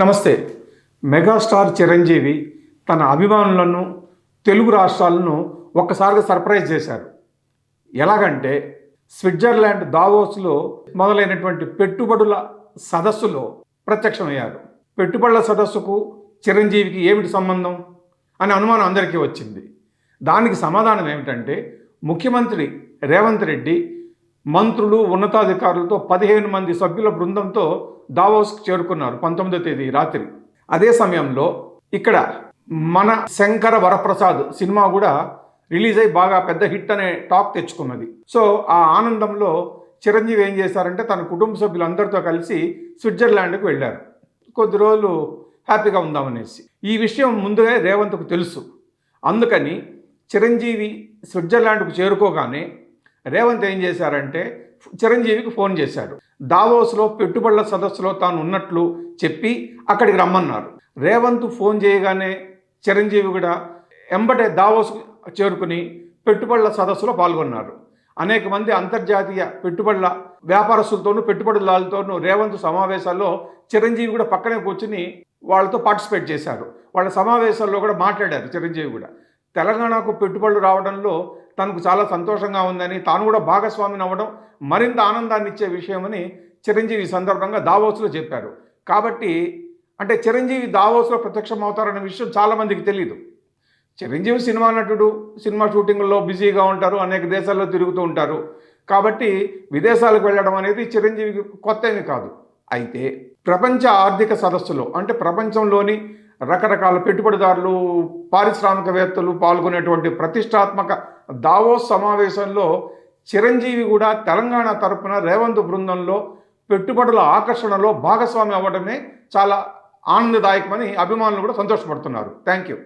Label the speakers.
Speaker 1: నమస్తే. మెగాస్టార్ చిరంజీవి తన అభిమానులను తెలుగు రాష్ట్రాలను ఒక్కసారిగా సర్ప్రైజ్ చేశారు. ఎలాగంటే స్విట్జర్లాండ్ దావోస్లో మొదలైనటువంటి పెట్టుబడుల సదస్సులో ప్రత్యక్షమయ్యారు. పెట్టుబడుల సదస్సుకు చిరంజీవికి ఏమిటి సంబంధం అనే అనుమానం అందరికీ వచ్చింది. దానికి సమాధానం ఏమిటంటే ముఖ్యమంత్రి రేవంత్ రెడ్డి మంత్రులు ఉన్నతాధికారులతో పదిహేను మంది సభ్యుల బృందంతో దావోస్కి చేరుకున్నారు పంతొమ్మిదో తేదీ రాత్రి. అదే సమయంలో ఇక్కడ మన శంకర వరప్రసాద్ సినిమా కూడా రిలీజ్ అయ్యి బాగా పెద్ద హిట్ అనే టాక్ తెచ్చుకున్నది. సో ఆ ఆనందంలో చిరంజీవి ఏం చేశారంటే తన కుటుంబ సభ్యులందరితో కలిసి స్విట్జర్లాండ్కి వెళ్ళారు. కొద్ది రోజులు హ్యాపీగా ఉందామనేసి. ఈ విషయం ముందుగా రేవంత్కు తెలుసు. అందుకని చిరంజీవి స్విట్జర్లాండ్కు చేరుకోగానే రేవంత్ ఏం చేశారంటే చిరంజీవికి ఫోన్ చేశాడు. దావోస్లో పెట్టుబడుల సదస్సులో తాను ఉన్నట్లు చెప్పి అక్కడికి రమ్మన్నారు. రేవంత్ ఫోన్ చేయగానే చిరంజీవి కూడా ఎంబటే దావోస్ చేరుకుని పెట్టుబడుల సదస్సులో పాల్గొన్నారు. అనేక మంది అంతర్జాతీయ పెట్టుబడుల వ్యాపారస్తులతోనూ పెట్టుబడిదారులతోనూ రేవంత్ సమావేశాల్లో చిరంజీవి కూడా పక్కనే కూర్చుని వాళ్ళతో పార్టిసిపేట్ చేశారు. వాళ్ళ సమావేశాల్లో కూడా మాట్లాడారు చిరంజీవి కూడా. తెలంగాణకు పెట్టుబడులు రావడంలో తనకు చాలా సంతోషంగా ఉందని తాను కూడా భాగస్వామిని అవ్వడం మరింత ఆనందాన్ని ఇచ్చే విషయమని చిరంజీవి సందర్భంగా దావోస్లో చెప్పారు. కాబట్టి అంటే చిరంజీవి దావోస్లో ప్రత్యక్షం అవుతారనే విషయం చాలామందికి తెలియదు చిరంజీవి సినిమా నటుడు సినిమా షూటింగ్లో బిజీగా ఉంటారు అనేక దేశాల్లో తిరుగుతూ ఉంటారు. కాబట్టి విదేశాలకు వెళ్ళడం అనేది చిరంజీవికి కొత్త కాదు. అయితే ప్రపంచ ఆర్థిక సదస్సులో అంటే ప్రపంచంలోని రకరకాల పెట్టుబడిదారులు పారిశ్రామికవేత్తలు పాల్గొనేటువంటి ప్రతిష్టాత్మక దావోస్ సమావేశంలో చిరంజీవి కూడా తెలంగాణ తరపున రేవంత్ బృందంలో పెట్టుబడుల ఆకర్షణలో భాగస్వామి అవ్వడమే చాలా ఆనందదాయకమని అభిమానులు కూడా సంతోషపడుతున్నారు. Thank you